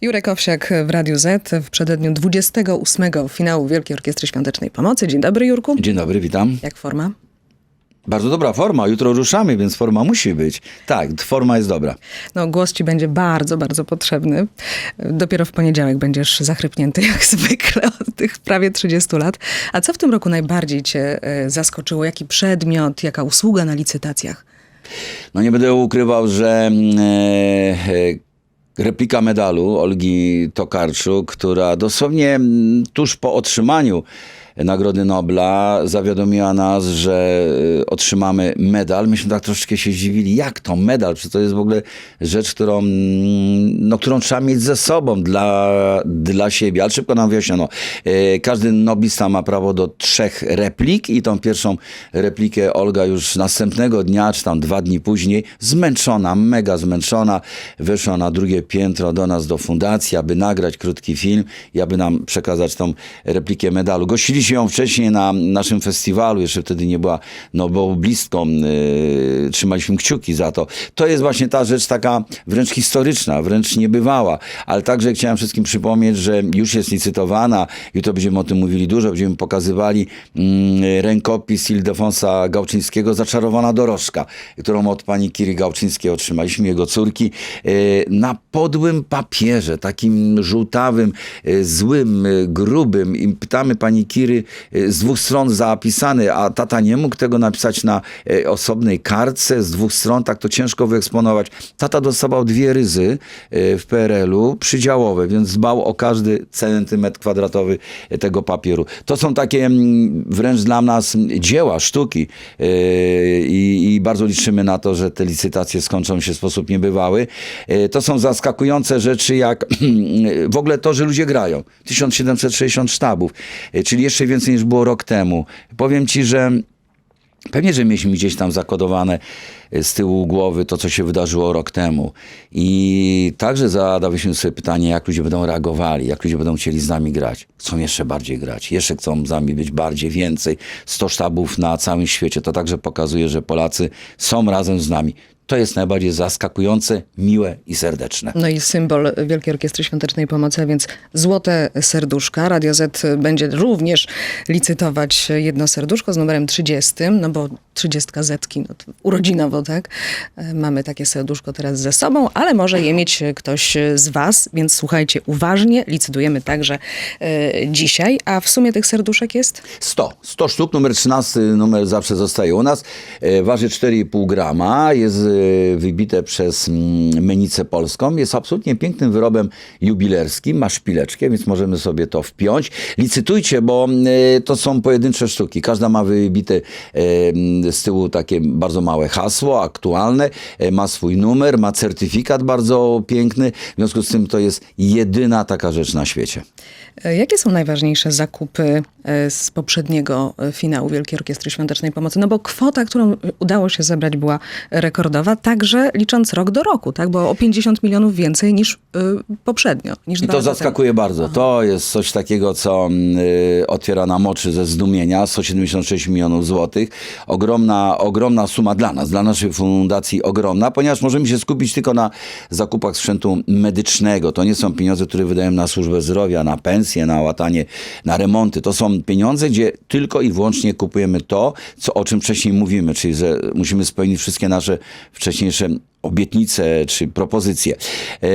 Jurek Owsiak w Radiu Z w przededniu 28. finału Wielkiej Orkiestry Świątecznej Pomocy. Dzień dobry, Jurku. Dzień dobry, witam. Jak forma? Bardzo dobra forma. Jutro ruszamy, więc forma musi być. Tak, forma jest dobra. No, głos ci będzie bardzo, bardzo potrzebny. Dopiero w poniedziałek będziesz zachrypnięty, jak zwykle, od tych prawie 30 lat. A co w tym roku najbardziej cię e, zaskoczyło? Jaki przedmiot, jaka usługa na licytacjach? No nie będę ukrywał, że mm, e, e, replika medalu Olgi Tokarczuk, która dosłownie mm, tuż po otrzymaniu Nagrody Nobla zawiadomiła nas, że e, otrzymamy medal. Myśmy tak troszeczkę się zdziwili, jak to medal? Czy to jest w ogóle rzecz, którą, mm, no, którą trzeba mieć ze sobą dla, dla siebie. Ale szybko nam wyjaśniono. E, Każdy noblista ma prawo do trzech replik i tą pierwszą replikę Olga już następnego dnia, czy tam dwa dni później, zmęczona, mega zmęczona, wyszła na drugie piętro do nas, do fundacji, aby nagrać krótki film i aby nam przekazać tą replikę medalu. Gościliśmy ją wcześniej na naszym festiwalu, jeszcze wtedy nie była noblistką, yy, trzymaliśmy kciuki za to. To jest właśnie ta rzecz taka wręcz historyczna, wręcz niebywała, ale także chciałem wszystkim przypomnieć, że już jest licytowana, jutro będziemy o tym mówili dużo, będziemy pokazywali mm, rękopis Ildefonsa Gałczyńskiego Zaczarowana dorożka, którą od pani Kiry Gałczyńskiej otrzymaliśmy, jego córki, yy, na podłym papierze, takim żółtawym, yy, złym, yy, grubym i pytamy pani Kiry yy, z dwóch stron zapisany, a tata nie mógł tego napisać na yy, osobnej kartce z dwóch stron, tak to ciężko wyeksponować. Tata dostawał dwie ryzy yy, w PRL-u, przydziałowe, więc dbał o każdy centymetr kwadratowy tego papieru. To są takie mm, wręcz dla nas dzieła, sztuki i, i bardzo liczymy na to, że te licytacje skończą się w sposób niebywały. To są zaskakujące rzeczy, jak w ogóle to, że ludzie grają. 1760 sztabów, czyli jeszcze więcej niż było rok temu. Powiem ci, że Pewnie, że mieliśmy gdzieś tam zakodowane e, z tyłu głowy to, co się wydarzyło rok temu. I także zadaliśmy sobie pytanie, jak ludzie będą reagowali, jak ludzie będą chcieli z nami grać. Chcą jeszcze bardziej grać, jeszcze chcą z nami być bardziej, więcej. 100 sztabów na całym świecie. To także pokazuje, że Polacy są razem z nami. To jest najbardziej zaskakujące, miłe i serdeczne. No i symbol Wielkiej Orkiestry Świątecznej Pomocy, a więc złote serduszka. Radio Z będzie również licytować jedno serduszko z numerem 30, no bo 30 zetki, no to urodzinowo, tak? E, Mamy takie serduszko teraz ze sobą, ale może je mieć ktoś z was, więc słuchajcie uważnie. Licytujemy także e, dzisiaj, a w sumie tych serduszek jest 100. 100 sztuk, numer 13, numer zawsze zostaje u nas. E, Waży 4,5 grama, jest wybite przez mm, menicę polską. Jest absolutnie pięknym wyrobem jubilerskim, ma szpileczkę, więc możemy sobie to wpiąć. Licytujcie, bo e, to są pojedyncze sztuki. Każda ma wybite e, z tyłu takie bardzo małe hasło, aktualne, ma swój numer, ma certyfikat bardzo piękny. W związku z tym to jest jedyna taka rzecz na świecie. E, Jakie są najważniejsze zakupy e, z poprzedniego e, finału Wielkiej Orkiestry Świątecznej Pomocy? No bo kwota, którą udało się zebrać była rekordowa, także licząc rok do roku, tak? Bo o 50 milionów więcej niż poprzednio. Niż I to temu. zaskakuje bardzo. To jest coś takiego, co y, otwiera nam oczy ze zdumienia. 176 milionów złotych. Ogromna, ogromna suma dla nas, dla naszej fundacji ogromna, ponieważ możemy się skupić tylko na zakupach sprzętu medycznego. To nie są pieniądze, które wydajemy na służbę zdrowia, na pensje, na łatanie, na remonty. To są pieniądze, gdzie tylko i wyłącznie kupujemy to, co, o czym wcześniej mówimy, czyli że musimy spełnić wszystkie nasze wcześniejsze obietnice czy propozycje. E,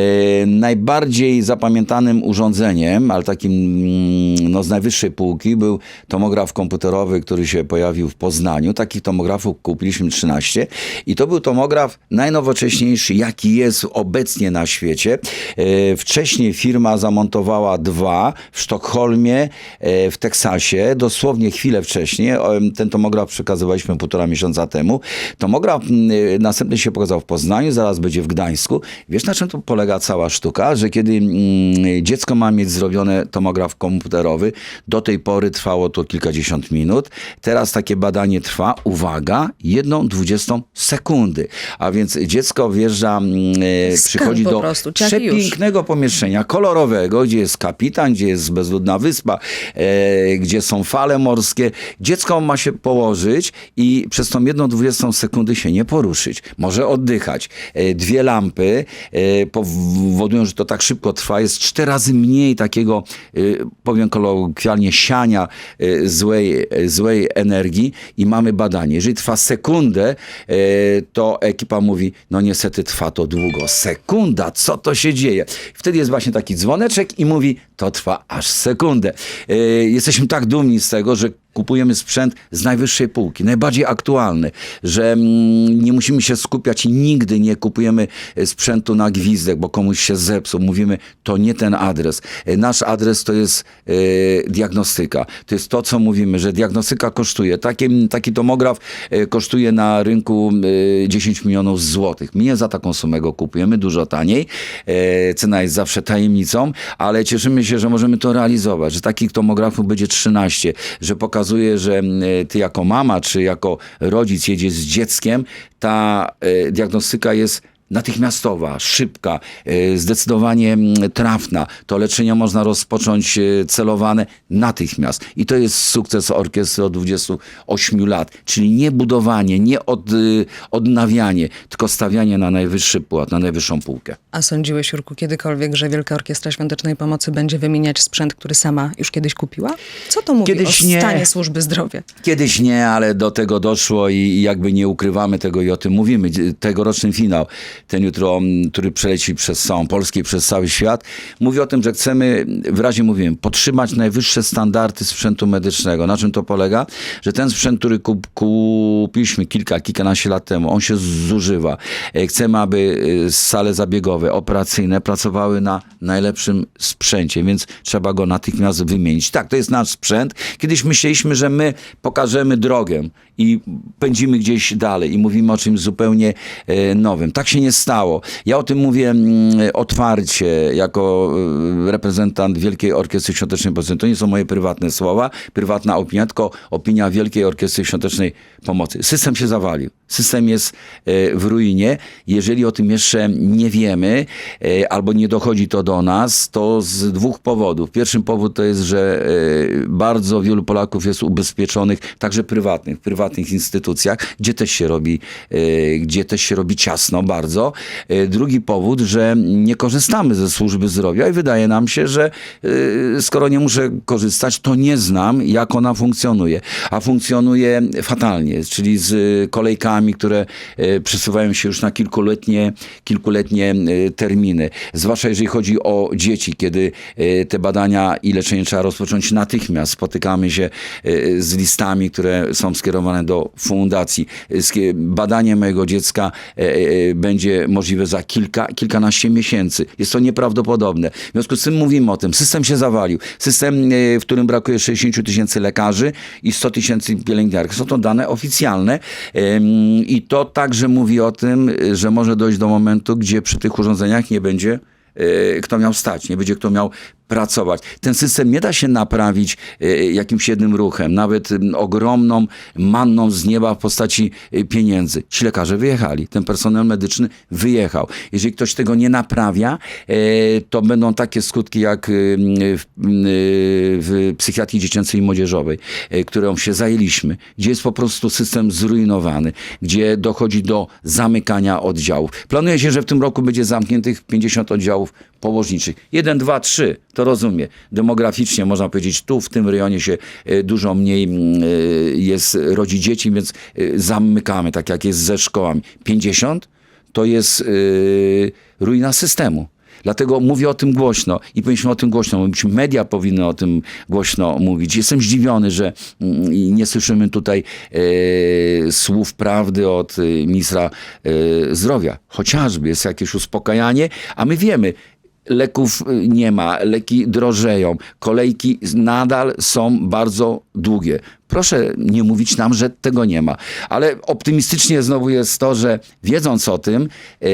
najbardziej zapamiętanym urządzeniem, ale takim mm, no, z najwyższej półki był tomograf komputerowy, który się pojawił w Poznaniu. Takich tomografów kupiliśmy 13 i to był tomograf najnowocześniejszy, jaki jest obecnie na świecie. E, wcześniej firma zamontowała dwa w Sztokholmie, e, w Teksasie, dosłownie chwilę wcześniej. Ten tomograf przekazywaliśmy półtora miesiąca temu. Tomograf mm, następnie się pokazał w Poznaniu, zaraz będzie w Gdańsku. Wiesz na czym to polega cała sztuka? Że kiedy mm, dziecko ma mieć zrobione tomograf komputerowy, do tej pory trwało to kilkadziesiąt minut. Teraz takie badanie trwa, uwaga, jedną dwudziestą sekundy. A więc dziecko wjeżdża, mm, e, przychodzi do prostu, i już. przepięknego pomieszczenia, kolorowego, gdzie jest kapitan, gdzie jest bezludna wyspa, e, gdzie są fale morskie. Dziecko ma się położyć i przez tą jedną dwudziestą sekundy się nie poruszyć. Może oddychać. E, dwie lampy, e, powodują, że to tak szybko trwa. Jest cztery razy mniej takiego, e, powiem kolokwialnie, siania złej, złej energii i mamy badanie. Jeżeli trwa sekundę, to ekipa mówi, no niestety trwa to długo. Sekunda, co to się dzieje? Wtedy jest właśnie taki dzwoneczek i mówi, to trwa aż sekundę. Jesteśmy tak dumni z tego, że kupujemy sprzęt z najwyższej półki, najbardziej aktualny, że mm, nie musimy się skupiać i nigdy nie kupujemy e, sprzętu na gwizdek, bo komuś się zepsuł. Mówimy, to nie ten adres. E, Nasz adres to jest e, diagnostyka. To jest to, co mówimy, że diagnostyka kosztuje. Taki, taki tomograf kosztuje na rynku e, 10 milionów złotych. My nie za taką sumę go kupujemy, dużo taniej. Cena jest zawsze tajemnicą, ale cieszymy się, że możemy to realizować, że takich tomografów będzie 13, że pokazuje, że mm, ty jako mama czy jako rodzic jedziesz z dzieckiem, ta e, diagnostyka jest natychmiastowa, szybka, e, zdecydowanie mm, trafna. To leczenie można rozpocząć e, celowane natychmiast. I to jest sukces orkiestry od 28 lat. Czyli nie budowanie, nie od, y, odnawianie, tylko stawianie na najwyższy płat, na najwyższą półkę. A sądziłeś, Jurku, kiedykolwiek, że Wielka Orkiestra Świątecznej Pomocy będzie wymieniać sprzęt, który sama już kiedyś kupiła? Co to mówi Kiedyś o nie. stanie służby zdrowia? Kiedyś nie, ale do tego doszło i, jakby nie ukrywamy tego i o tym mówimy. Tegoroczny finał, ten jutro, który przeleci przez całą Polskę i przez cały świat, mówi o tym, że chcemy, wyraźnie mówimy, podtrzymać najwyższe standardy sprzętu medycznego. Na czym to polega? Że ten sprzęt, który kup, kupiliśmy kilka, kilkanaście lat temu, on się zużywa. E, Chcemy, aby e, sale zabiegowe, operacyjne pracowały na najlepszym sprzęcie, więc trzeba go natychmiast wymienić. Tak, to jest nasz sprzęt. Kiedyś myśleliśmy, że my pokażemy drogę i pędzimy gdzieś dalej i mówimy o czymś zupełnie e, nowym. Tak się nie stało. Ja o tym mówię mm, otwarcie, jako e, reprezentant Wielkiej Orkiestry Świątecznej Pomocy. To nie są moje prywatne słowa, prywatna opinia, tylko opinia Wielkiej Orkiestry Świątecznej Pomocy. System się zawalił. System jest e, w ruinie. Jeżeli o tym jeszcze nie wiemy, e, albo nie dochodzi to do nas, to z dwóch powodów. Pierwszy powód to jest, że bardzo wielu Polaków jest ubezpieczonych, także prywatnych, w prywatnych instytucjach, gdzie też się robi, gdzie też się robi ciasno bardzo. E, Drugi powód, że nie korzystamy ze służby zdrowia i wydaje nam się, że e, skoro nie muszę korzystać, to nie znam, jak ona funkcjonuje. A funkcjonuje fatalnie, czyli z kolejkami, które e, przesuwają się już na kilkuletnie, kilkuletnie e, terminy. Zwłaszcza jeżeli chodzi o dzieci, kiedy e, te badania i leczenie trzeba rozpocząć natychmiast. Spotykamy się e, z listami, które są skierowane do fundacji. E, Badanie mojego dziecka e, e, będzie możliwe za kilka, kilkanaście miesięcy. Jest to nieprawdopodobne. W związku z tym mówimy o tym. System się zawalił. System, e, w którym brakuje 60 tysięcy lekarzy i 100 tysięcy pielęgniarek. Są to dane oficjalne i to także mówi o tym, że może dojść do momentu, gdzie przy tych urządzeniach nie będzie e, kto miał stać, nie będzie kto miał pracować. Ten system nie da się naprawić e, jakimś jednym ruchem, nawet ogromną manną z nieba w postaci e, pieniędzy. Ci lekarze wyjechali, ten personel medyczny wyjechał. Jeżeli ktoś tego nie naprawia, e, to będą takie skutki jak w, w psychiatrii dziecięcej i młodzieżowej, którą się zajęliśmy, gdzie jest po prostu system zrujnowany, gdzie dochodzi do zamykania oddziałów. Planuje się, że w tym roku będzie zamkniętych 50 oddziałów położniczych. Jeden, dwa, trzy, to rozumie. Demograficznie można powiedzieć, tu w tym rejonie się e, dużo mniej mm, e, jest, rodzi dzieci, więc e, zamykamy, tak jak jest ze szkołami. 50 to jest ruina systemu. Dlatego mówię o tym głośno i powinniśmy o tym głośno mówić. Media powinny o tym głośno mówić. Jestem zdziwiony, że mm, nie słyszymy tutaj e, słów prawdy od ministra e, zdrowia. Chociażby jest jakieś uspokajanie, a my wiemy, leków y, nie ma, leki drożeją, kolejki nadal są bardzo długie. Proszę nie mówić nam, że tego nie ma. Ale optymistycznie znowu jest to, że wiedząc o tym, e,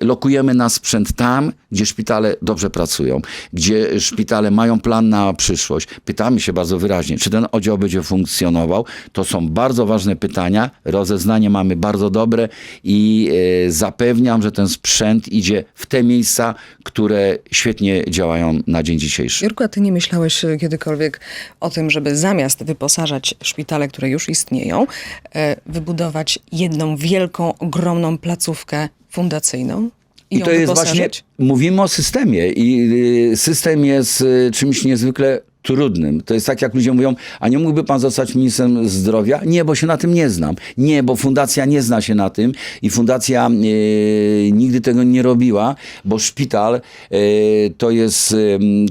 lokujemy na sprzęt tam, gdzie szpitale dobrze pracują, gdzie szpitale mają plan na przyszłość. Pytamy się bardzo wyraźnie, czy ten oddział będzie funkcjonował. To są bardzo ważne pytania. Rozeznanie mamy bardzo dobre i e, zapewniam, że ten sprzęt idzie w te miejsca, które świetnie działają na dzień dzisiejszy. Jurku, a ty nie myślałeś e, kiedykolwiek o tym, żeby zamiast wyposażyć wyposażać szpitale, które już istnieją, e, wybudować jedną wielką, ogromną placówkę fundacyjną i, I to jest właśnie, wyposażyć? mówimy o systemie i y, system jest y, czymś niezwykle trudnym. To jest tak, jak ludzie mówią, a nie mógłby pan zostać ministrem zdrowia? Nie, bo się na tym nie znam. Nie, bo fundacja nie zna się na tym i fundacja y, nigdy tego nie robiła, bo szpital y, to jest,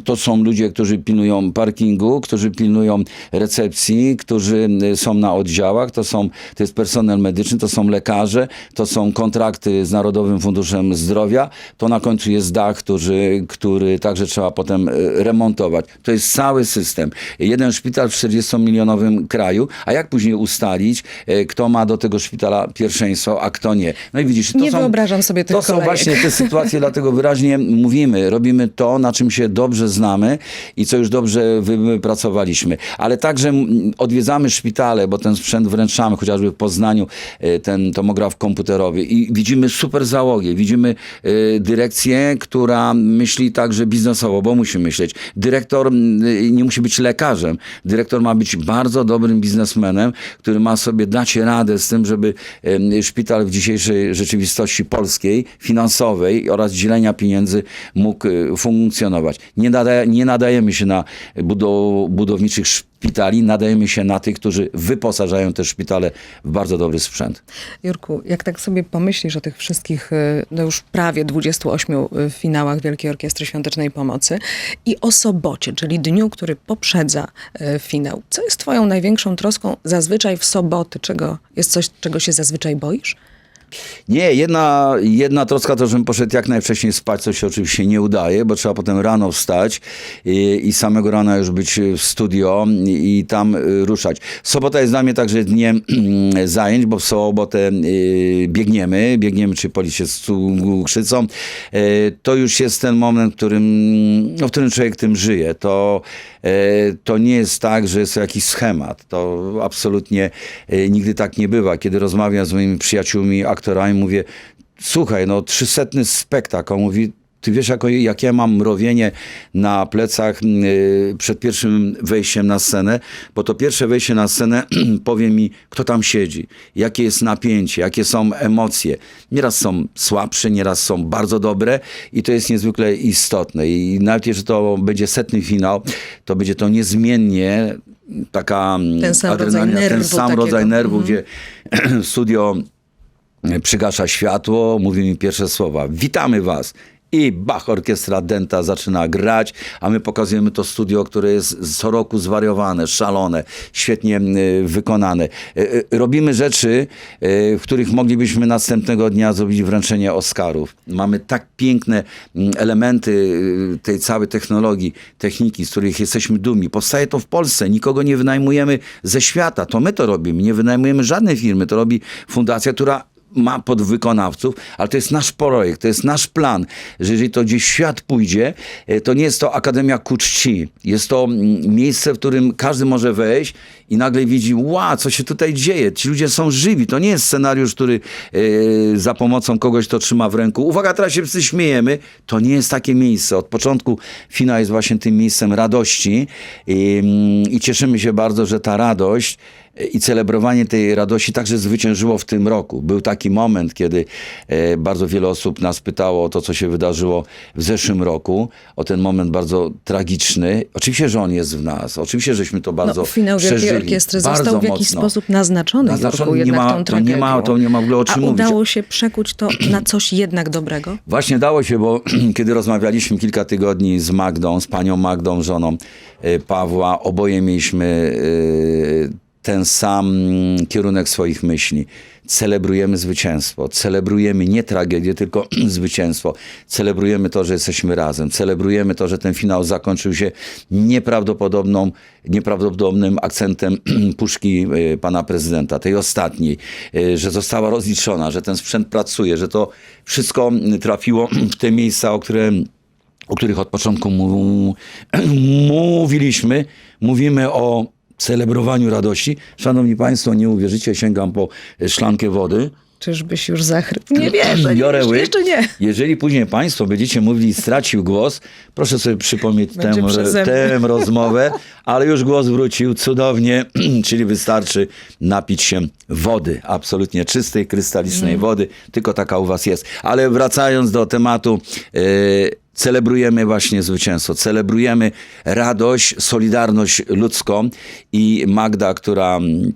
to są ludzie, którzy pilnują parkingu, którzy pilnują recepcji, którzy y, są na oddziałach, to są, to jest personel medyczny, to są lekarze, to są kontrakty z Narodowym Funduszem Zdrowia, to na końcu jest dach, który, który także trzeba potem remontować. To jest cały system. Jeden szpital w 40-milionowym kraju, a jak później ustalić, y, kto ma do tego szpitala pierwszeństwo, a kto nie? No i widzisz, to Nie są, wyobrażam sobie tych To są kolejek. właśnie te sytuacje, dlatego wyraźnie mówimy, robimy to, na czym się dobrze znamy i co już dobrze wypracowaliśmy. Ale także odwiedzamy szpitale, bo ten sprzęt wręczamy, chociażby w Poznaniu, e, ten tomograf komputerowy i widzimy super załogę, widzimy e, dyrekcję, która myśli także biznesowo, bo musi myśleć. Dyrektor nie musi być lekarzem. Dyrektor ma być bardzo dobrym biznesmenem, który ma sobie dać radę z tym, żeby szpital w dzisiejszej rzeczywistości polskiej, finansowej oraz dzielenia pieniędzy mógł e, funkcjonować. Nie, nie nadajemy się na budow, budowniczych szpitali, nadajemy się na tych, którzy wyposażają te szpitale w bardzo dobry sprzęt. Jurku, jak tak sobie pomyślisz o tych wszystkich, y, no już prawie 28 y, finałach Wielkiej Orkiestry Świątecznej Pomocy i o sobocie, czyli dniu, który poprzedza y, finał. Co jest twoją największą troską zazwyczaj w soboty? Czego, jest coś, czego się zazwyczaj boisz? Nie, jedna, jedna troska to, żebym poszedł jak najwcześniej spać, co się oczywiście nie udaje, bo trzeba potem rano wstać i, i samego rana już być w studio i, i tam y, ruszać. Sobota jest dla mnie także dniem zajęć, bo w sobotę y, biegniemy, biegniemy czy policie z cukrzycą. Y, to już jest ten moment, w którym, no, w którym człowiek tym żyje. To, y, to nie jest tak, że jest to jakiś schemat. To absolutnie y, nigdy tak nie bywa. Kiedy rozmawiam z moimi przyjaciółmi, aktorami, mówię, słuchaj, no trzysetny spektakl. On mówi, ty wiesz, jak, jak ja mam mrowienie na plecach yy, przed pierwszym wejściem na scenę, bo to pierwsze wejście na scenę powie mi, kto tam siedzi, jakie jest napięcie, jakie są emocje. Nieraz są słabsze, nieraz są bardzo dobre i to jest niezwykle istotne. I nawet jeżeli to będzie setny finał, to będzie to niezmiennie taka Ten sam rodzaj adrenalina, ten nerwu sam takiego. rodzaj nerwu, gdzie studio przygasza światło, mówi mi pierwsze słowa. Witamy was. I Bach, orkiestra Denta zaczyna grać, a my pokazujemy to studio, które jest co roku zwariowane, szalone, świetnie y, wykonane. Y, y, robimy rzeczy, w których moglibyśmy następnego dnia zrobić wręczenie Oscarów. Mamy tak piękne mm, elementy tej całej technologii, techniki, z których jesteśmy dumni. Powstaje to w Polsce, nikogo nie wynajmujemy ze świata, to my to robimy, nie wynajmujemy żadnej firmy, to robi fundacja, która ma podwykonawców, ale to jest nasz projekt, to jest nasz plan, że jeżeli to gdzieś świat pójdzie, e, to nie jest to Akademia ku czci. Jest to mm, miejsce, w którym każdy może wejść i nagle widzi, ła, co się tutaj dzieje. Ci ludzie są żywi. To nie jest scenariusz, który e, za pomocą kogoś to trzyma w ręku. Uwaga, teraz się wszyscy śmiejemy. To nie jest takie miejsce. Od początku finał jest właśnie tym miejscem radości i, mm, i cieszymy się bardzo, że ta radość i celebrowanie tej radości także zwyciężyło w tym roku. Był taki moment, kiedy e, bardzo wiele osób nas pytało o to, co się wydarzyło w zeszłym roku, o ten moment bardzo tragiczny. Oczywiście, że on jest w nas. Oczywiście, żeśmy to bardzo no, finał Wielkiej przeżyli. Orkiestry bardzo został w jakiś mocno. sposób naznaczony, Naznaczony, Jurku, nie ma- tą to nie ma- to nie ma w ogóle o czym A mówić. udało się przekuć to na coś jednak dobrego? Właśnie dało się, bo kiedy rozmawialiśmy kilka tygodni z Magdą, z panią Magdą, żoną e, Pawła, oboje mieliśmy e, ten sam kierunek swoich myśli. Celebrujemy zwycięstwo, celebrujemy nie tragedię, tylko zwycięstwo. Celebrujemy to, że jesteśmy razem, celebrujemy to, że ten finał zakończył się nieprawdopodobną, nieprawdopodobnym akcentem puszki e, pana prezydenta, tej ostatniej, e, że została rozliczona, że ten sprzęt pracuje, że to wszystko trafiło w te miejsca, o które o których od początku mówiliśmy. Mówimy o celebrowaniu radości. Szanowni Państwo, nie uwierzycie, sięgam po szklankę wody. Czyżbyś już zachrypł? Nie wierzę. Biorę jeszcze, łyk. jeszcze nie. Jeżeli później Państwo będziecie mówili, stracił głos, proszę sobie przypomnieć tę, tę rozmowę, ale już głos wrócił cudownie, czyli wystarczy napić się wody, absolutnie czystej, krystalicznej wody, tylko taka u Was jest. Ale wracając do tematu, yy, celebrujemy właśnie zwycięstwo, celebrujemy radość, solidarność ludzką i Magda, która mm,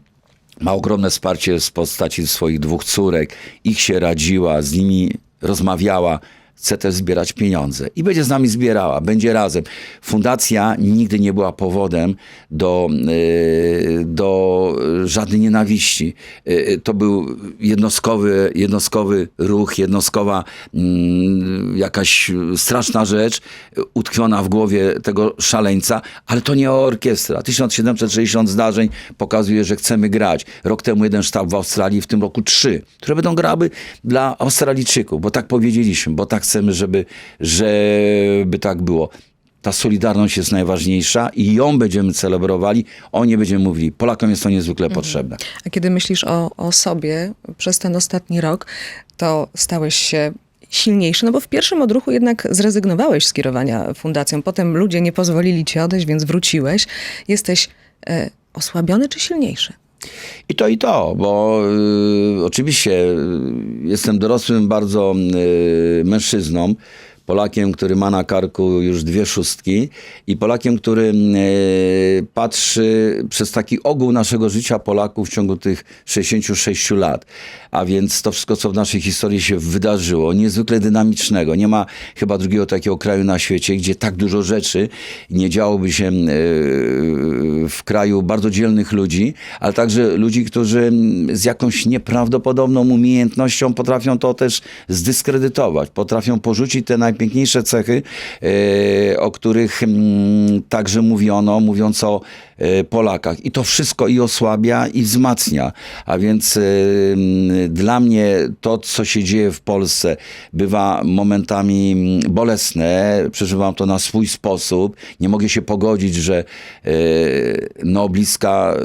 ma ogromne wsparcie z postaci swoich dwóch córek, ich się radziła, z nimi rozmawiała, chce też zbierać pieniądze i będzie z nami zbierała, będzie razem. Fundacja nigdy nie była powodem do, yy, do żadnej nienawiści. Yy, To był jednostkowy, jednostkowy ruch, jednostkowa mm, jakaś straszna rzecz utkwiona w głowie tego szaleńca, ale to nie orkiestra. 1760 zdarzeń pokazuje, że chcemy grać. Rok temu jeden sztab w Australii, w tym roku trzy, które będą grały dla Australijczyków, bo tak powiedzieliśmy, bo tak chcemy, żeby, żeby tak było. Ta solidarność jest najważniejsza i ją będziemy celebrowali, o niej będziemy mówili. Polakom jest to niezwykle potrzebne. A kiedy myślisz o, o sobie przez ten ostatni rok, to stałeś się silniejszy, no bo w pierwszym odruchu jednak zrezygnowałeś z kierowania fundacją. Potem ludzie nie pozwolili ci odejść, więc wróciłeś. Jesteś e, osłabiony czy silniejszy? I to i to, bo y, oczywiście y, jestem dorosłym bardzo y, mężczyzną, Polakiem, który ma na karku już dwie szóstki i Polakiem, który y, patrzy przez taki ogół naszego życia Polaków w ciągu tych 66 lat. A więc to wszystko, co w naszej historii się wydarzyło, niezwykle dynamicznego. Nie ma chyba drugiego takiego kraju na świecie, gdzie tak dużo rzeczy nie działoby się y, w kraju bardzo dzielnych ludzi, ale także ludzi, którzy z jakąś nieprawdopodobną umiejętnością potrafią to też zdyskredytować, potrafią porzucić te najpiękniejsze cechy, e, o których mm, także mówiono, mówiąc o e, Polakach. I to wszystko i osłabia, i wzmacnia. A więc e, mm, dla mnie to, co się dzieje w Polsce, bywa momentami mm, bolesne. Przeżywam to na swój sposób. Nie mogę się pogodzić, że Nobliska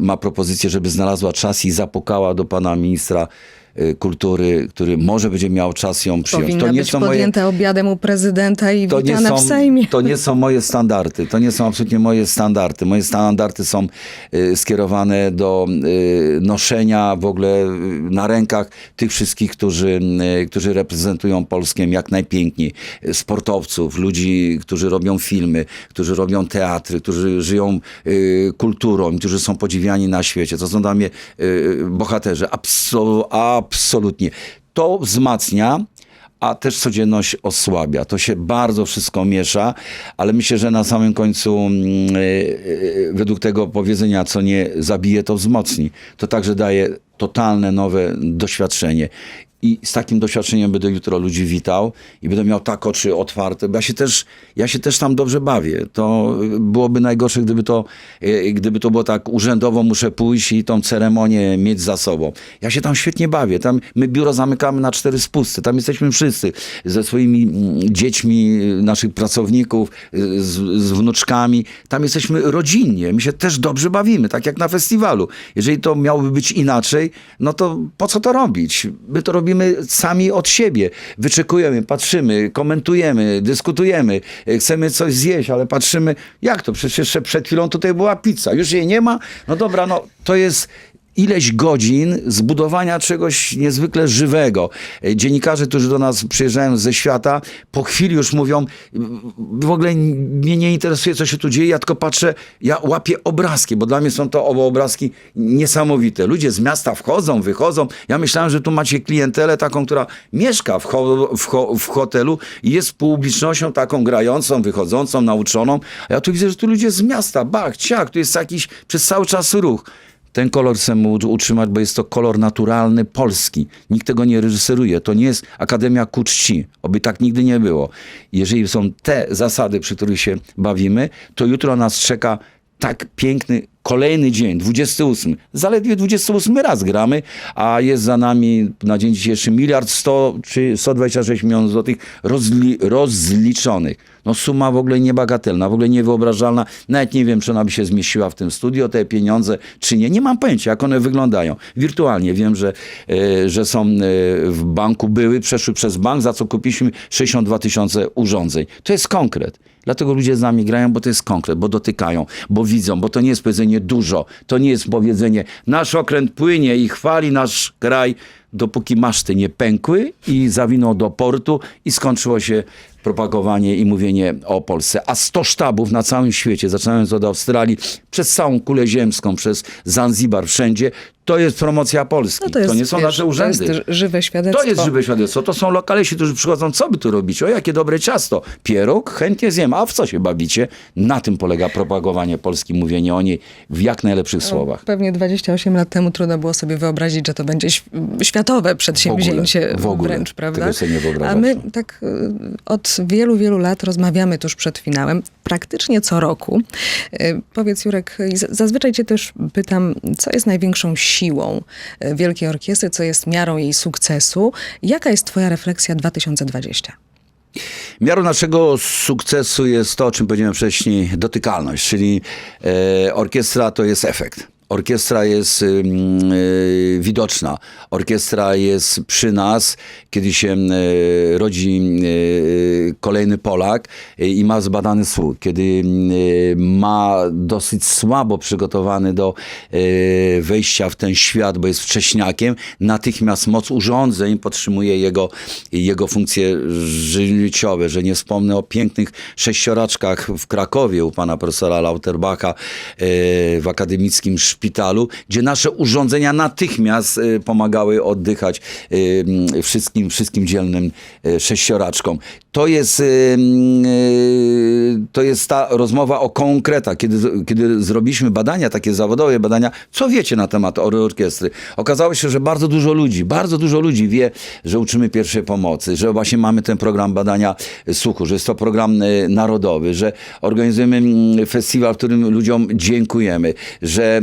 ma propozycję, żeby znalazła czas i zapukała do pana ministra kultury, który może będzie miał czas ją przyjąć. Powinna to nie być są moje podjęta obiadem u prezydenta i to witana są, w Sejmie. to nie są moje standardy. To nie są absolutnie moje standardy. Moje standardy są y, skierowane do y, noszenia w ogóle y, na rękach tych wszystkich, którzy, y, którzy reprezentują Polskę jak najpiękniej. Y, Sportowców, ludzi, którzy robią filmy, którzy robią teatry, którzy żyją y, kulturą, którzy są podziwiani na świecie. To są dla mnie y, bohaterzy. Absol, absolutnie. To wzmacnia a też codzienność osłabia. To się bardzo wszystko miesza, ale myślę, że na samym końcu mm, y, y, według tego powiedzenia, co nie zabije, to wzmocni. To także daje totalne nowe doświadczenie. I z takim doświadczeniem będę jutro ludzi witał i będę miał tak oczy otwarte, ja się też, ja się też tam dobrze bawię. To byłoby najgorsze, gdyby to, e, gdyby to było tak urzędowo, muszę pójść i tą ceremonię mieć za sobą. Ja się tam świetnie bawię. Tam my biuro zamykamy na cztery spusty. Tam jesteśmy wszyscy ze swoimi mm, dziećmi, y, naszych pracowników, y, z, z wnuczkami. Tam jesteśmy rodzinnie. My się też dobrze bawimy, tak jak na festiwalu. Jeżeli to miałoby być inaczej, no to po co to robić? My to robimy sami od siebie. Wyczekujemy, patrzymy, komentujemy, dyskutujemy, y, chcemy coś zjeść, ale patrzymy, jak to? Przecież jeszcze przed chwilą tutaj była pizza. Już jej nie ma? No dobra, no to jest ileś godzin zbudowania czegoś niezwykle żywego. E, Dziennikarze, którzy do nas przyjeżdżają ze świata, po chwili już mówią, w ogóle mnie nie interesuje, co się tu dzieje, ja tylko patrzę, ja łapię obrazki, bo dla mnie są to oba obrazki niesamowite. Ludzie z miasta wchodzą, wychodzą. Ja myślałem, że tu macie klientelę taką, która mieszka w, ho, w, ho, w hotelu i jest publicznością taką grającą, wychodzącą, nauczoną. A ja tu widzę, że tu ludzie z miasta, bach, ciach, tu jest jakiś przez cały czas ruch. Ten kolor chcemy utrzymać, bo jest to kolor naturalny, polski. Nikt tego nie reżyseruje. To nie jest Akademia Ku Czci. Oby tak nigdy nie było. Jeżeli są te zasady, przy których się bawimy, to jutro nas czeka tak piękny Kolejny dzień, 28. Zaledwie 28 raz gramy, a jest za nami na dzień dzisiejszy miliard 100 czy 126 milionów złotych rozli, rozliczonych. No suma w ogóle niebagatelna, w ogóle niewyobrażalna. Nawet nie wiem, czy ona by się zmieściła w tym studio, te pieniądze, czy nie. Nie mam pojęcia, jak one wyglądają. Wirtualnie wiem, że, e, że są e, w banku, były, przeszły przez bank, za co kupiliśmy 62 tysiące urządzeń. To jest konkret. Dlatego ludzie z nami grają, bo to jest konkret, bo dotykają, bo widzą, bo to nie jest powiedzenie dużo, to nie jest powiedzenie nasz okręt płynie i chwali nasz kraj, dopóki maszty nie pękły i zawinął do portu i skończyło się propagowanie i mówienie o Polsce. A 100 sztabów na całym świecie, zaczynając od Australii, przez całą kulę ziemską, przez Zanzibar, wszędzie, to jest promocja Polski. No to, jest, nie są wiesz, nasze urzędy. To jest żywe świadectwo. To jest żywe świadectwo. To są lokalesi, którzy przychodzą, co by tu robić? O, jakie dobre ciasto. Pieróg? Chętnie zjem. A w co się bawicie? Na tym polega propagowanie Polski, mówienie o niej w jak najlepszych słowach. Pewnie 28 lat temu trudno było sobie wyobrazić, że to będzie ś- światowe przedsięwzięcie w ogóle. wręcz, prawda? Tego sobie nie A my tak y, od wielu, wielu lat rozmawiamy tuż przed finałem, praktycznie co roku. Y, Powiedz Jurek, zazwyczaj cię też pytam, co jest największą siłą y, Wielkiej Orkiestry, co jest miarą jej sukcesu. Jaka jest twoja refleksja 2020? Miarą naszego sukcesu jest to, o czym powiedziałem wcześniej, dotykalność, czyli e, orkiestra to jest efekt. Orkiestra jest y, widoczna. Orkiestra jest przy nas, kiedy się y, rodzi y, kolejny Polak i ma zbadany słuch. Kiedy ma dosyć słabo przygotowany do wejścia w ten świat, bo jest wcześniakiem, natychmiast moc urządzeń podtrzymuje jego, jego funkcje życiowe. Że nie wspomnę o pięknych sześcioraczkach w Krakowie u pana profesora Lauterbacha w akademickim szpitalu, gdzie nasze urządzenia natychmiast y, pomagały oddychać y, wszystkim, wszystkim dzielnym y, sześcioraczkom. To jest, y, y, to jest ta rozmowa o konkretach. Kiedy, kiedy zrobiliśmy badania, takie zawodowe badania, co wiecie na temat orkiestry? Okazało się, że bardzo dużo ludzi, bardzo dużo ludzi wie, że uczymy pierwszej pomocy, że właśnie mamy ten program badania słuchu, że jest to program y, narodowy, że organizujemy mm, festiwal, w którym ludziom dziękujemy, że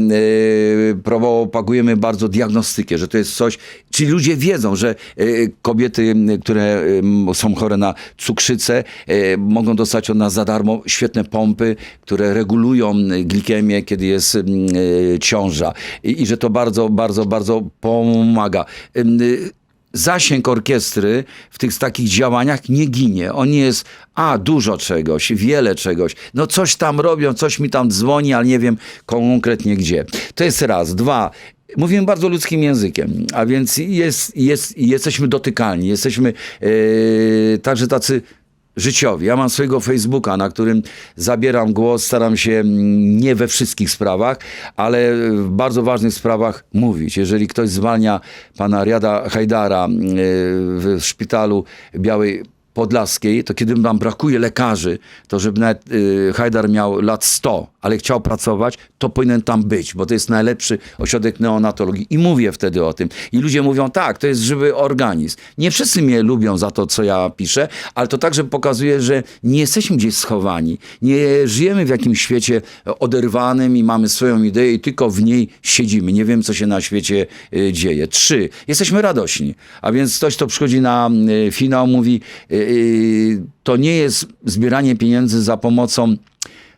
propagujemy bardzo diagnostykę, że to jest coś, czyli ludzie wiedzą, że kobiety, które są chore na cukrzycę, y, mogą dostać od nas za darmo świetne pompy, które regulują y, glikemię, kiedy jest y, y, ciąża I, i że to bardzo, bardzo, bardzo pomaga. Y, zasięg orkiestry w tych takich działaniach nie ginie. On jest, a dużo czegoś, wiele czegoś. No coś tam robią, coś mi tam dzwoni, ale nie wiem konkretnie gdzie. To jest raz. Dwa. Mówimy bardzo ludzkim językiem, a więc jest, jest, jesteśmy dotykalni, jesteśmy e, także tacy życiowi. Ja mam swojego Facebooka, na którym zabieram głos, staram się mm, nie we wszystkich sprawach, ale w bardzo ważnych sprawach mówić. Jeżeli ktoś zwalnia pana Riada Hajdara mm, w szpitalu Białej Podlaskiej, to kiedy nam brakuje lekarzy, to żeby nawet y, Hajdar miał lat 100, ale chciał pracować, to powinien tam być, bo to jest najlepszy ośrodek neonatologii. I mówię wtedy o tym. I ludzie mówią, tak, to jest żywy organizm. Nie wszyscy mnie lubią za to, co ja piszę, ale to także pokazuje, że nie jesteśmy gdzieś schowani. Nie żyjemy w jakimś świecie oderwanym i mamy swoją ideę i tylko w niej siedzimy. Nie wiem, co się na świecie y, dzieje. Trzy, jesteśmy radośni. A więc ktoś, kto przychodzi na y, finał, mówi, y, to nie jest zbieranie pieniędzy za pomocą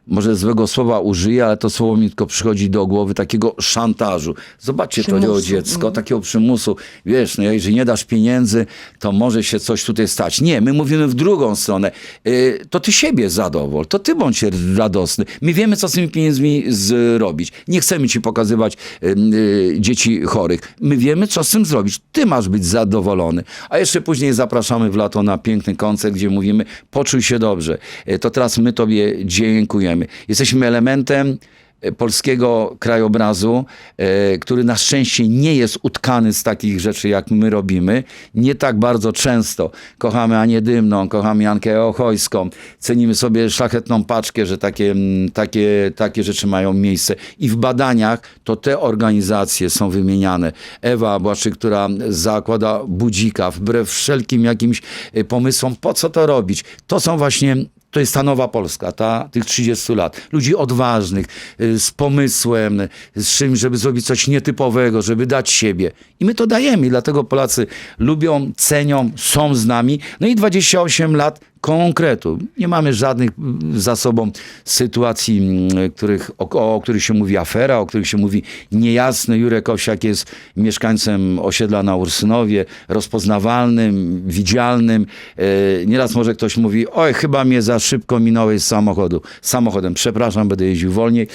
może złego słowa użyję, ale to słowo mi tylko przychodzi do głowy, takiego szantażu. Zobaczcie to Przymusu, o dziecko, takiego przymusu. Wiesz, no jeżeli nie dasz pieniędzy, to może się coś tutaj stać. Nie, my mówimy w drugą stronę. Y, to ty siebie zadowol, to ty bądź radosny. My wiemy, co z tymi pieniędzmi zrobić. Nie chcemy ci pokazywać y, y, dzieci chorych. My wiemy, co z tym zrobić. Ty masz być zadowolony. A jeszcze później zapraszamy w lato na piękny koncert, gdzie mówimy, poczuj się dobrze. Y, to teraz my tobie dziękujemy. Jesteśmy elementem e, polskiego krajobrazu, e, który na szczęście nie jest utkany z takich rzeczy, jak my robimy. Nie tak bardzo często. Kochamy Anię Dymną, kochamy Jankę Ochojską, cenimy sobie szlachetną paczkę, że takie, takie, takie rzeczy mają miejsce. I w badaniach to te organizacje są wymieniane. Ewa Błaczyk, która zakłada budzika, wbrew wszelkim jakimś e, pomysłom, po co to robić? To są właśnie To jest ta nowa Polska, ta, tych 30 lat. Ludzi odważnych, y, z pomysłem, z czymś, żeby zrobić coś nietypowego, żeby dać siebie. I my to dajemy, dlatego Polacy lubią, cenią, są z nami. No i 28 lat konkretu. Nie mamy żadnych mm, za sobą sytuacji, mm, których, o, o których się mówi afera, o których się mówi niejasne. Jurek Owsiak jest mieszkańcem osiedla na Ursynowie, rozpoznawalnym, widzialnym. E, Nieraz może ktoś mówi, oj, chyba mnie za szybko minąłeś z samochodu. Samochodem, przepraszam, będę jeździł wolniej.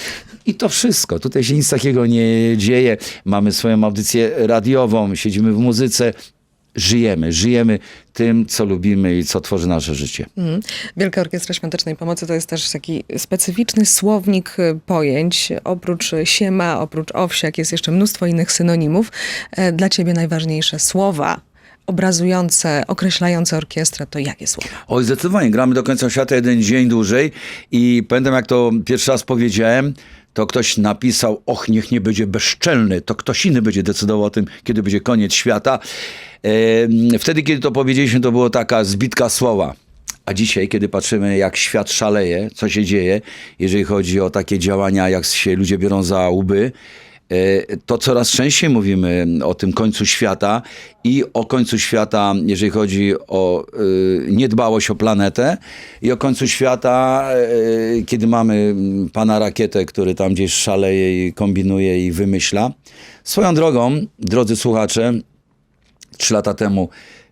I to wszystko. Tutaj się nic takiego nie dzieje. Mamy swoją audycję radiową, siedzimy w muzyce. Żyjemy, żyjemy tym, co lubimy i co tworzy nasze życie. Mhm. Wielka Orkiestra Świątecznej Pomocy to jest też taki specyficzny słownik y, pojęć. Oprócz siema, oprócz owsiak jest jeszcze mnóstwo innych synonimów. E, Dla ciebie najważniejsze słowa obrazujące, określające orkiestrę to jakie słowa? Oj, zdecydowanie. Gramy do końca świata jeden dzień dłużej i pamiętam, jak to pierwszy raz powiedziałem, to ktoś napisał, och, niech nie będzie bezczelny, to ktoś inny będzie decydował o tym, kiedy będzie koniec świata. Wtedy, kiedy to powiedzieliśmy, to była taka zbitka słowa. A dzisiaj, kiedy patrzymy, jak świat szaleje, co się dzieje, jeżeli chodzi o takie działania, jak się ludzie biorą za łby, to coraz częściej mówimy o tym końcu świata i o końcu świata, jeżeli chodzi o y, niedbałość o planetę i o końcu świata, y, kiedy mamy pana rakietę, który tam gdzieś szaleje i kombinuje i wymyśla. Swoją drogą, drodzy słuchacze, Trzy lata temu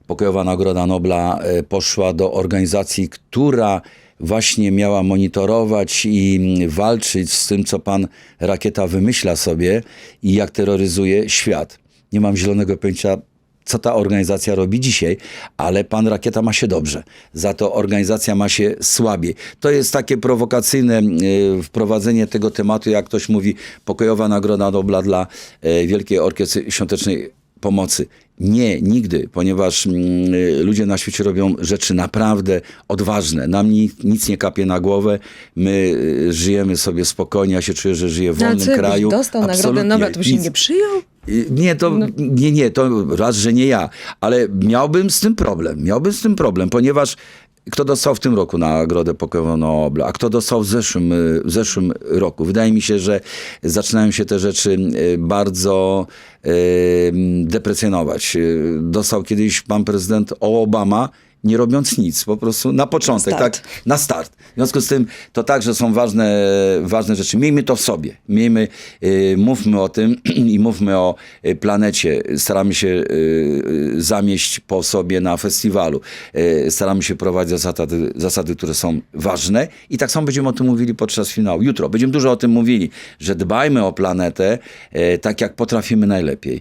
Pokojowa Nagroda Nobla e, poszła do organizacji, która właśnie miała monitorować i walczyć z tym, co pan Rakieta wymyśla sobie i jak terroryzuje świat. Nie mam zielonego pojęcia, co ta organizacja robi dzisiaj, ale pan Rakieta ma się dobrze. Za to organizacja ma się słabiej. To jest takie prowokacyjne e, wprowadzenie tego tematu, jak ktoś mówi, pokojowa Nagroda Nobla dla e, Wielkiej Orkiestry Świątecznej Pomocy. Nie, nigdy, ponieważ mm, y, ludzie na świecie robią rzeczy naprawdę odważne. Nam ni, nic nie kapie na głowę. My y, żyjemy sobie spokojnie. Ja się czuję, że żyję w No, wolnym jakbyś kraju. dostał Nagrodę Absolutnie Nobla, to byś się nie przyjął? Y, Nie, to nie, nie, to raz, że nie ja, ale miałbym z tym problem. Miałbym z tym problem, ponieważ kto dostał w tym roku Nagrodę Pokojową Nobla, a kto dostał w zeszłym, y, w zeszłym roku. Wydaje mi się, że zaczynają się te rzeczy y, bardzo y, deprecjonować. Dostał kiedyś pan prezydent Obama, nie robiąc nic, po prostu na początek, Na tak, na start. W związku z tym to także są ważne, ważne rzeczy. Miejmy to w sobie. Miejmy, y, mówmy o tym i mówmy o y, planecie. Staramy się y, zamieść po sobie na festiwalu. Staramy się prowadzić zasady, zasady, które są ważne i tak samo będziemy o tym mówili podczas finału. Jutro będziemy dużo o tym mówili, że dbajmy o planetę tak, jak potrafimy najlepiej.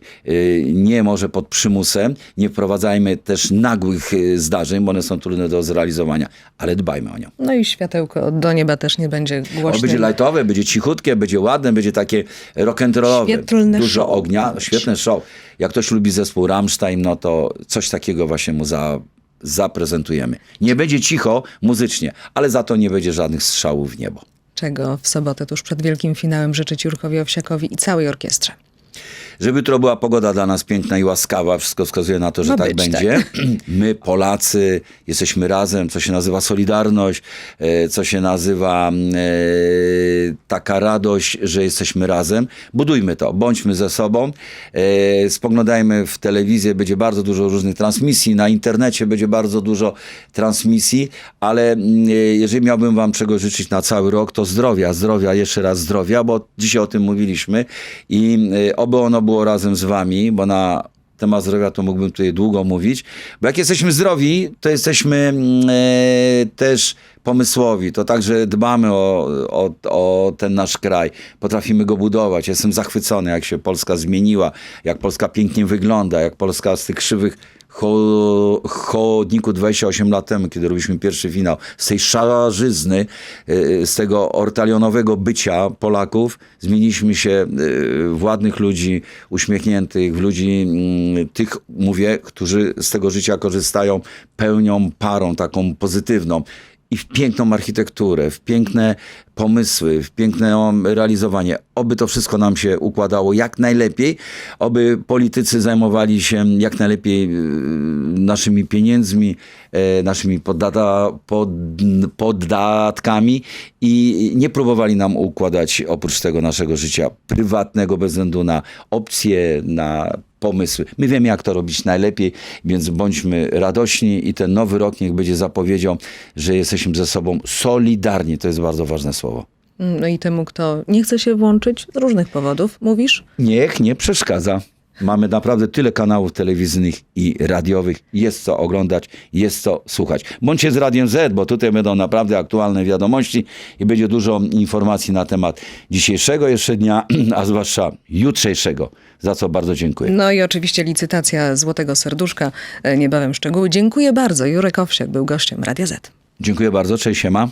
Nie może pod przymusem, nie wprowadzajmy też nagłych zdarzeń, bo one są trudne do zrealizowania, ale dbajmy o nią. No i światełko do nieba też nie będzie On głośne. będzie lightowe, będzie cichutkie, będzie ładne, będzie takie rock'n'rollowe. Dużo show. ognia, świetne show. Jak ktoś lubi zespół Rammstein, no to coś takiego właśnie mu za, zaprezentujemy. Nie będzie cicho muzycznie, ale za to nie będzie żadnych strzałów w niebo. Czego w sobotę tuż przed wielkim finałem życzyć Jurkowi Owsiakowi i całej orkiestrze? Żeby jutro była pogoda dla nas piękna i łaskawa, wszystko wskazuje na to, że Ma tak być, będzie. My, Polacy, jesteśmy razem, co się nazywa solidarność, e, co się nazywa e, taka radość, że jesteśmy razem. Budujmy to, bądźmy ze sobą, e, spoglądajmy w telewizję, będzie bardzo dużo różnych transmisji, na internecie będzie bardzo dużo transmisji, ale mm, jeżeli miałbym wam czego życzyć na cały rok, to zdrowia, zdrowia, jeszcze raz zdrowia, bo dzisiaj o tym mówiliśmy i e, oby ono było razem z wami, bo na temat zdrowia to mógłbym tutaj długo mówić, bo jak jesteśmy zdrowi, to jesteśmy mm, e, też pomysłowi, to także dbamy o, o, o ten nasz kraj, potrafimy go budować. Jestem zachwycony, jak się Polska zmieniła, jak Polska pięknie wygląda, jak Polska z tych krzywych chodniku 28 lat temu, kiedy robiliśmy pierwszy finał, z tej szarzyzny, y, z tego ortalionowego bycia Polaków, zmieniliśmy się y, w ładnych ludzi, uśmiechniętych, w ludzi, mm, tych, mówię, którzy z tego życia korzystają pełnią parą taką pozytywną. I w piękną architekturę, w piękne pomysły, w piękne realizowanie. Oby to wszystko nam się układało jak najlepiej, oby politycy zajmowali się jak najlepiej y, naszymi pieniędzmi, e, naszymi poddata, pod, poddatkami i nie próbowali nam układać oprócz tego naszego życia prywatnego bez względu na opcje, na pomysły. My wiemy, jak to robić najlepiej, więc bądźmy radośni i ten nowy rok niech będzie zapowiedzią, że jesteśmy ze sobą solidarni. To jest bardzo ważne słowo. No i temu, kto nie chce się włączyć z różnych powodów, mówisz? Niech nie przeszkadza. Mamy naprawdę tyle kanałów telewizyjnych i radiowych. Jest co oglądać, jest co słuchać. Bądźcie z Radiem Z, bo tutaj będą naprawdę aktualne wiadomości i będzie dużo informacji na temat dzisiejszego jeszcze dnia, a zwłaszcza jutrzejszego, za co bardzo dziękuję. No i oczywiście licytacja Złotego Serduszka, e, niebawem szczegóły. Dziękuję bardzo. Jurek Owsiak był gościem Radia Z. Dziękuję bardzo, cześć siema.